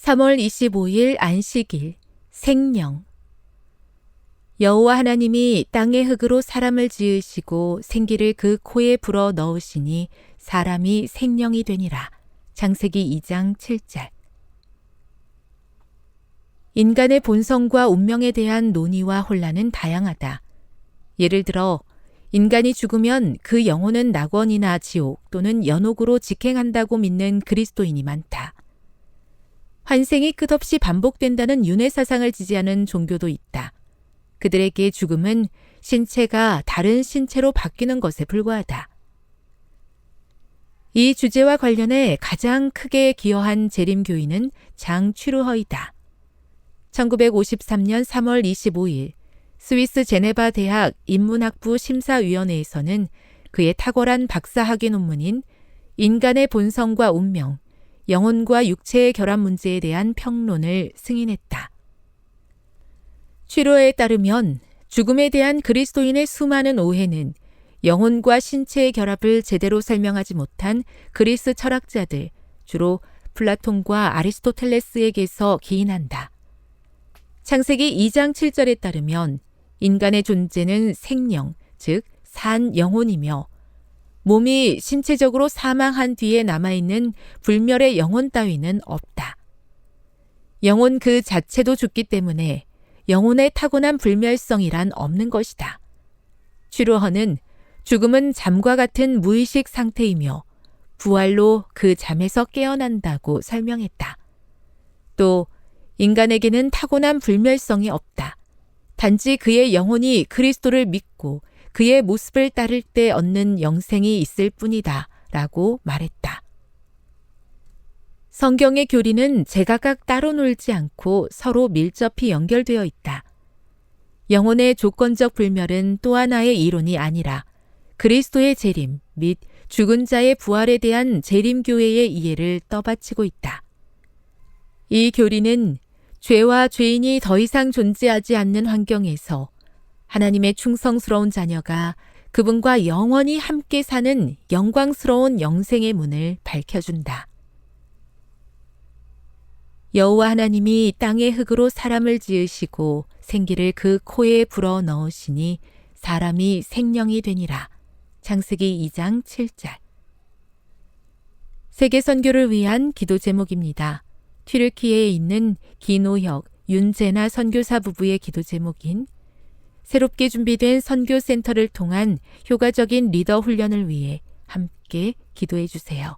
3월 25일 안식일 생령 여호와 하나님이 땅의 흙으로 사람을 지으시고 생기를 그 코에 불어 넣으시니 사람이 생령이 되니라. 장세기 2장 7절 인간의 본성과 운명에 대한 논의와 혼란은 다양하다. 예를 들어 인간이 죽으면 그 영혼은 낙원이나 지옥 또는 연옥으로 직행한다고 믿는 그리스도인이 많다. 환생이 끝없이 반복된다는 윤회 사상을 지지하는 종교도 있다. 그들에게 죽음은 신체가 다른 신체로 바뀌는 것에 불과하다. 이 주제와 관련해 가장 크게 기여한 재림교인은 장취루허이다. 1953년 3월 25일 스위스 제네바 대학 인문학부 심사위원회에서는 그의 탁월한 박사학위 논문인 인간의 본성과 운명, 영혼과 육체의 결합 문제에 대한 평론을 승인했다. 취로에 따르면 죽음에 대한 그리스도인의 수많은 오해는 영혼과 신체의 결합을 제대로 설명하지 못한 그리스 철학자들, 주로 플라톤과 아리스토텔레스에게서 기인한다. 창세기 2장 7절에 따르면 인간의 존재는 생령, 즉, 산 영혼이며 몸이 신체적으로 사망한 뒤에 남아있는 불멸의 영혼 따위는 없다. 영혼 그 자체도 죽기 때문에 영혼의 타고난 불멸성이란 없는 것이다. 취루허는 죽음은 잠과 같은 무의식 상태이며 부활로 그 잠에서 깨어난다고 설명했다. 또 인간에게는 타고난 불멸성이 없다. 단지 그의 영혼이 그리스도를 믿고 그의 모습을 따를 때 얻는 영생이 있을 뿐이다. 라고 말했다. 성경의 교리는 제각각 따로 놀지 않고 서로 밀접히 연결되어 있다. 영혼의 조건적 불멸은 또 하나의 이론이 아니라 그리스도의 재림 및 죽은 자의 부활에 대한 재림교회의 이해를 떠받치고 있다. 이 교리는 죄와 죄인이 더 이상 존재하지 않는 환경에서 하나님의 충성스러운 자녀가 그분과 영원히 함께 사는 영광스러운 영생의 문을 밝혀준다. 여호와 하나님이 땅의 흙으로 사람을 지으시고 생기를 그 코에 불어 넣으시니 사람이 생령이 되니라. 창세기 2장 7절. 세계 선교를 위한 기도 제목입니다. 튀르키예에 있는 기노혁, 윤재나 선교사 부부의 기도 제목인 새롭게 준비된 선교센터를 통한 효과적인 리더 훈련을 위해 함께 기도해 주세요.